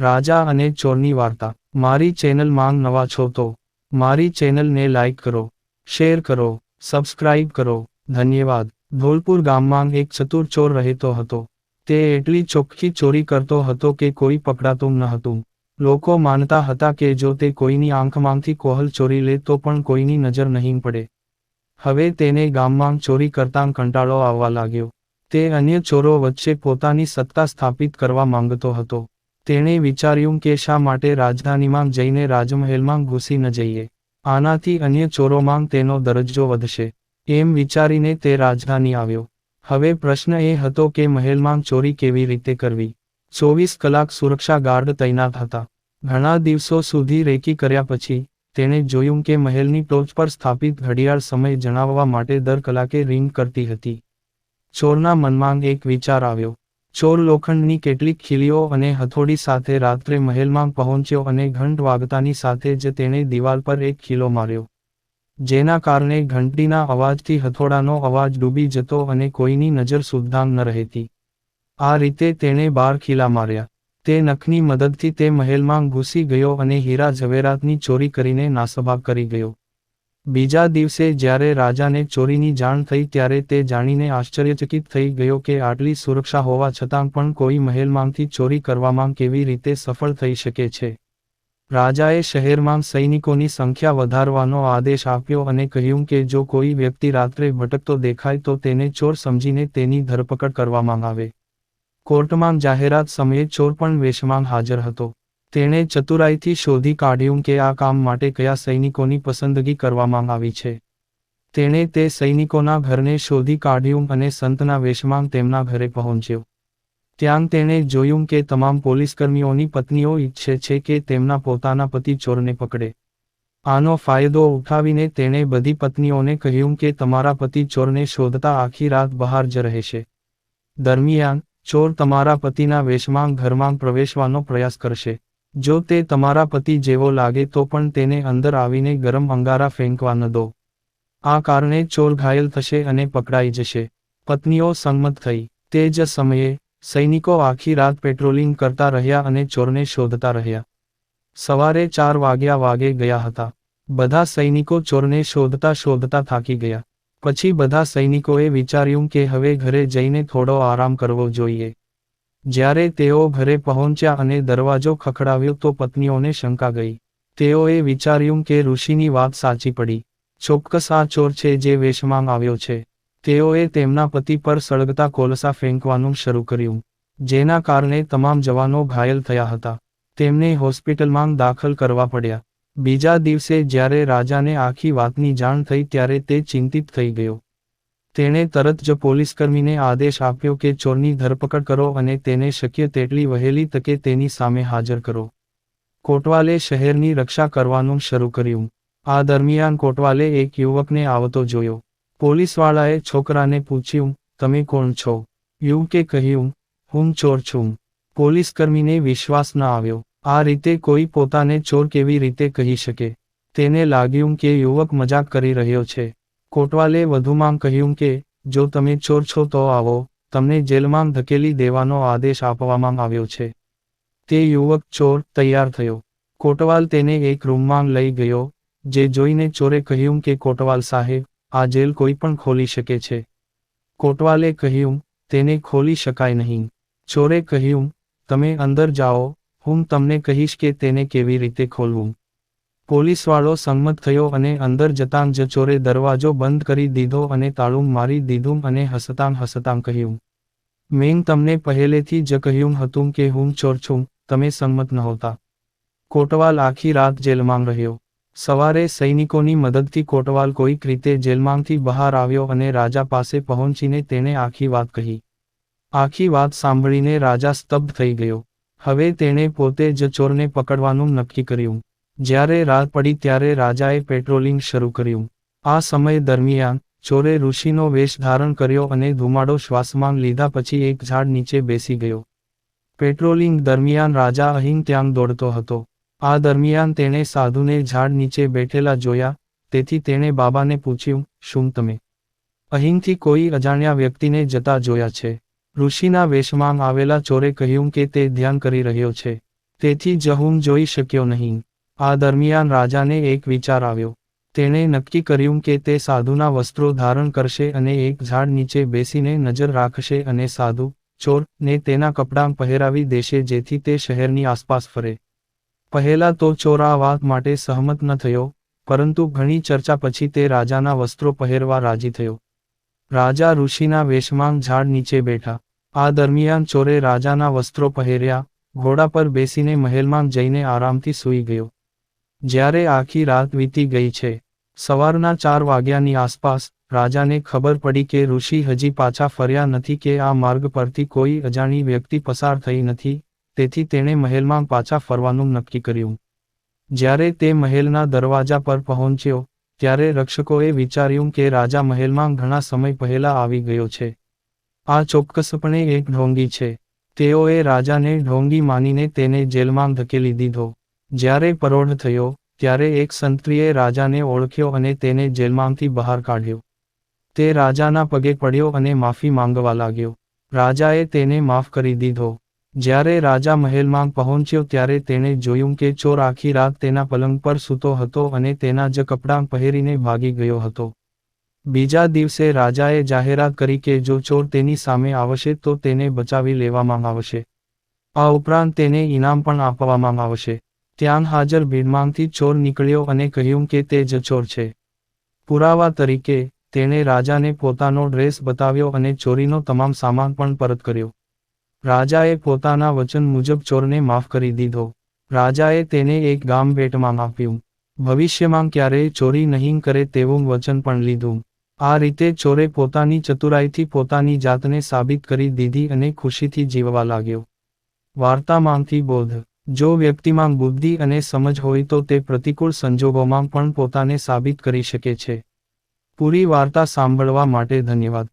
રાજા અને ચોરની વાર્તા. મારી ચેનલ માંગ નવા છો તો મારી ચેનલને લાઇક કરો, શેર કરો, સબસ્ક્રાઇબ કરો. ધન્યવાદ. ધોલપુર ગામમાં એક ચતુર ચોર રહેતો હતો. તે એટલી ચોખ્ખી ચોરી કરતો હતો કે કોઈ પકડાતું ન હતું. લોકો માનતા હતા કે જો તે કોઈની આંખમાંથી કોહલ ચોરી લે તો પણ કોઈની નજર નહીં પડે. હવે તેને ગામમાં ચોરી કરતાં કંટાળો આવવા લાગ્યો. તે અન્ય ચોરો વચ્ચે પોતાની સત્તા સ્થાપિત કરવા માંગતો હતો. તેણે વિચાર્યું કે શા માટે રાજધાનીમાં જઈને રાજમહેલમાં ઘૂસી ન જઈએ. આનાથી અન્ય ચોરોમાં તેનો દરજ્જો વધશે. એમ વિચારીને તે રાજધાની આવ્યો. હવે પ્રશ્ન એ હતો કે મહેલમાં ચોરી કેવી રીતે કરવી? ચોવીસ કલાક સુરક્ષા ગાર્ડ તૈનાત હતા. ઘણા દિવસો સુધી રેકી કર્યા પછી, તેણે જોયું કે મહેલની ટોચ પર સ્થાપિત ઘડિયાળ સમય જણાવવા માટે દર કલાકે રિંગ કરતી હતી. ચોરના મનમાં એક વિચાર આવ્યો. ચોર લોખંડની કેટલીક ખીલીઓ અને હથોડી સાથે રાત્રે મહેલમાં પહોંચ્યો અને ઘંટ વાગતાની સાથે જ તેણે દિવાલ પર એક ખીલો માર્યો. જેના કારણે ઘંટીના અવાજથી હથોડાનો અવાજ ડૂબી જતો અને કોઈની નજર સુદ્ધાંગ ન રહેતી. આ રીતે તેણે બાર ખીલા માર્યા. તે નખની મદદથી તે મહેલમાં ઘૂસી ગયો અને હીરા ઝવેરાતની ચોરી કરીને નાસભાગ કરી ગયો. બીજા દિવસે જ્યારે રાજાને ચોરીની જાણ થઈ ત્યારે તે જાણીને આશ્ચર્યચકિત થઈ ગયો કે આટલી સુરક્ષા હોવા છતાં પણ કોઈ મહેલમાંથી ચોરી કરવામાં કેવી રીતે સફળ થઈ શકે છે. રાજાએ શહેરમાં સૈનિકોની સંખ્યા વધારવાનો આદેશ આપ્યો અને કહ્યું કે જો કોઈ વ્યક્તિ રાત્રે ભટકતો દેખાય તો તેને ચોર સમજીને તેની ધરપકડ કરવામાં આવે. કોર્ટમાં જાહેરાત સમયે ચોર પણ વેશમાં હાજર હતો. તેણે ચતુરાઈથી શોધી કાઢ્યું કે આ કામ માટે કયા સૈનિકોની પસંદગી કરવામાં આવી છે. તેણે તે સૈનિકોના ઘરને શોધી કાઢ્યું અને સંતના વેશમાં તેમના ઘરે પહોંચ્યો. ત્યાં તેણે જોયું કે તમામ પોલીસકર્મીઓની પત્નીઓ ઈચ્છે છે કે તેમના પોતાના પતિ ચોરને પકડે. આનો ફાયદો ઉઠાવીને તેણે બધી પત્નીઓને કહ્યું કે તમારા પતિ ચોરને શોધતા આખી રાત બહાર જ રહેશે. દરમિયાન, ચોર તમારા પતિના વેશમાં ઘરમાં પ્રવેશવાનો પ્રયાસ કરશે. જો તે તમારા પતિ જેવો લાગે તો પણ તેને અંદર આવીને ગરમ અંગારા ફેંકવા ન દો. આ કારણે ચોર ઘાયલ થશે અને પકડાઈ જશે. પત્નીઓ સંમત થઈ. તે જ સમયે, સૈનિકો આખી રાત પેટ્રોલિંગ કરતા રહ્યા અને ચોરને શોધતા રહ્યા. સવારે ચાર વાગ્યા વાગે ગયા હતા. બધા સૈનિકો ચોરને શોધતા શોધતા થાકી ગયા. પછી બધા સૈનિકોએ વિચાર્યું કે હવે ઘરે જઈને થોડો આરામ કરવો જોઈએ. જ્યારે તેઓ ઘરે પહોંચ્યા અને દરવાજો ખખડાવ્યો તો પત્નીઓને શંકા ગઈ. તેઓએ વિચાર્યું કે ઋષિની વાત સાચી પડી. ચોક્કસ આ ચોર છે જે વેશમાં આવ્યો છે. તેઓએ તેમના પતિ પર સળગતા કોલસા ફેંકવાનું શરૂ કર્યું. જેના કારણે તમામ જવાનો ઘાયલ થયા હતા. તેમને હોસ્પિટલમાં દાખલ કરવા પડ્યા. બીજા દિવસે જ્યારે રાજાને આખી વાતની જાણ થઈ ત્યારે તે ચિંતિત થઈ ગયો. તેણે તરત જ પોલીસકર્મીને આદેશ આપ્યો કે ચોરની ધરપકડ કરો અને તેને શક્ય તેટલી વહેલી તકે તેની સામે હાજર કરો. કોટવાલે શહેરની રક્ષા કરવાનું શરૂ કર્યું. આ દરમિયાન કોટવાલે એક યુવકને આવતો જોયો. પોલીસવાળાએ છોકરાને પૂછ્યું, તમે કોણ છો? યુવકે કહ્યું, હું ચોર છું પોલીસકર્મીને વિશ્વાસ ન આવ્યો. આ રીતે કોઈ પોતાને ચોર કેવી રીતે કહી શકે? તેને લાગ્યું કે યુવક મજાક કરી રહ્યો છે. કોટવાલે વધુમાં કહ્યું કે, જો તમે ચોર છો તો આવો, તમને જેલમાં ધકેલી દેવાનો આદેશ આપવામાં આવ્યો છે. તે યુવક ચોર તૈયાર થયો. કોટવાલ તેને એક રૂમમાં લઈ ગયો, જે જોઈને ચોરે કહ્યું કે, કોટવાલ સાહેબ, આ જેલ કોઈ પણ ખોલી શકે છે. કોટવાલે કહ્યું, તેને ખોલી શકાય નહીં. ચોરે કહ્યું, તમે અંદર જાઓ, હું તમને કહીશ કે તેને કેવી રીતે ખોલવું. પોલીસવાળો સંમત થયો અને અંદર જતાં જ ચોરે દરવાજો બંધ કરી દીધો અને તાળું મારી દીધું અને હસતાં હસતાં કહ્યું, મેં તમને પહેલેથી જ કહ્યું હતું કે હું ચોર છું, તમે સંમત નહોતા. કોટવાલ આખી રાત જેલમાં રહ્યો. સવારે સૈનિકોની મદદથી કોટવાલ કોઈક રીતે જેલમાંથી બહાર આવ્યો અને રાજા પાસે પહોંચીને તેણે આખી વાત કહી. આખી વાત સાંભળીને રાજા સ્તબ્ધ થઈ ગયો. હવે તેણે પોતે જ ચોરને પકડવાનું નક્કી કર્યું. જ્યારે રાત પડી ત્યારે રાજાએ પેટ્રોલિંગ શરૂ કર્યું. આ સમય દરમિયાન ચોરે ઋષિનો વેશ ધારણ કર્યો અને ધુમાડો શ્વાસમાં લીધા પછી એક ઝાડ નીચે બેસી ગયો. પેટ્રોલિંગ દરમિયાન રાજા અહીં ત્યાં દોડતો હતો. આ દરમિયાન તેણે સાધુને ઝાડ નીચે બેઠેલા જોયા, તેથી તેણે બાબાને પૂછ્યું, શું તમે અહીંથી કોઈ અજાણ્યા વ્યક્તિને જતા જોયા છે? ઋષિના વેશમાં આવેલા ચોરે કહ્યું કે તે ધ્યાન કરી રહ્યો છે. તેથી જ હું જોઈ શક્યો નહીં. આ દરમિયાન રાજાને એક વિચાર આવ્યો. તેણે નક્કી કર્યું કે તે સાધુના વસ્ત્રો ધારણ કરશે અને એક ઝાડ નીચે બેસીને નજર રાખશે અને સાધુ, ચોર ને તેના કપડાં પહેરાવી દેશે જેથી તે શહેરની આસપાસ ફરે. પહેલા તો ચોર આ વાત માટે સહમત ન થયો, પરંતુ ઘણી ચર્ચા પછી તે રાજાના વસ્ત્રો પહેરવા રાજી થયો. રાજા ઋષિના વેશમાં ઝાડ નીચે બેઠા. આ દરમિયાન ચોરે રાજાના વસ્ત્રો પહેર્યા, ઘોડા પર બેસીને મહેલમાં જઈને આરામથી સૂઈ ગયો. જ્યારે આખી રાત વીતી ગઈ છે, સવારના ચાર વાગ્યાની આસપાસ, રાજાને ખબર પડી કે ઋષિ હજી પાછા ફર્યા નથી કે આ માર્ગ પરથી કોઈ અજાણી વ્યક્તિ પસાર થઈ નથી, તેથી તેણે મહેલમાં પાછા ફરવાનું નક્કી કર્યું. જ્યારે તે મહેલના દરવાજા પર પહોંચ્યો, ત્યારે રક્ષકોએ વિચાર્યું કે રાજા મહેલમાં ઘણા સમય પહેલા આવી ગયો છે. આ ચોક્કસપણે એક ઢોંગી છે. તેઓએ રાજાને ઢોંગી માનીને તેને જેલમાં ધકેલી દીધો. જ્યારે પરોઢ થયો, ત્યારે એક સંત્રીએ રાજાને ઓળખ્યો અને તેને જેલમાંથી બહાર કાઢ્યો. તે રાજાના પગે પડ્યો અને માફી માંગવા લાગ્યો. રાજાએ તેને માફ કરી દીધો. જ્યારે રાજા મહેલમાં પહોંચ્યો ત્યારે તેણે જોયું કે ચોર આખી રાત તેના પલંગ પર સૂતો હતો અને તેના જ કપડાં પહેરીને ભાગી ગયો હતો. બીજા દિવસે રાજાએ જાહેરાત કરી કે જો ચોર તેની સામે આવશે તો તેને બચાવી લેવામાં આવશે. આ ઉપરાંત તેને ઇનામ પણ આપવામાં આવશે. ત્યાં હાજર ભીડમાંથી ચોર નીકળ્યો અને કહ્યું કે તે જ ચોર છે. પુરાવા તરીકે, તેણે રાજાને પોતાનો ડ્રેસ બતાવ્યો અને ચોરીનો તમામ સામાન પણ પરત કર્યો. રાજાએ પોતાના વચન મુજબ ચોરને માફ કરી દીધો. રાજાએ તેને એક ગામ ભેટમાં આપ્યું. ભવિષ્યમાં ક્યારેય ચોરી નહીં કરે તેવું વચન પણ લીધું. આ રીતે ચોરે પોતાની ચતુરાઈથી પોતાની જાતને સાબિત કરી દીધી અને ખુશીથી જીવવા લાગ્યો. વાર્તામાંથી બોધ. જો વ્યક્તિમાં બુદ્ધિ અને સમજ હોય તો તે પ્રતિકૂળ સંજોગોમાં પણ પોતાને સાબિત કરી શકે છે. પૂરી વાર્તા સાંભળવા માટે ધન્યવાદ.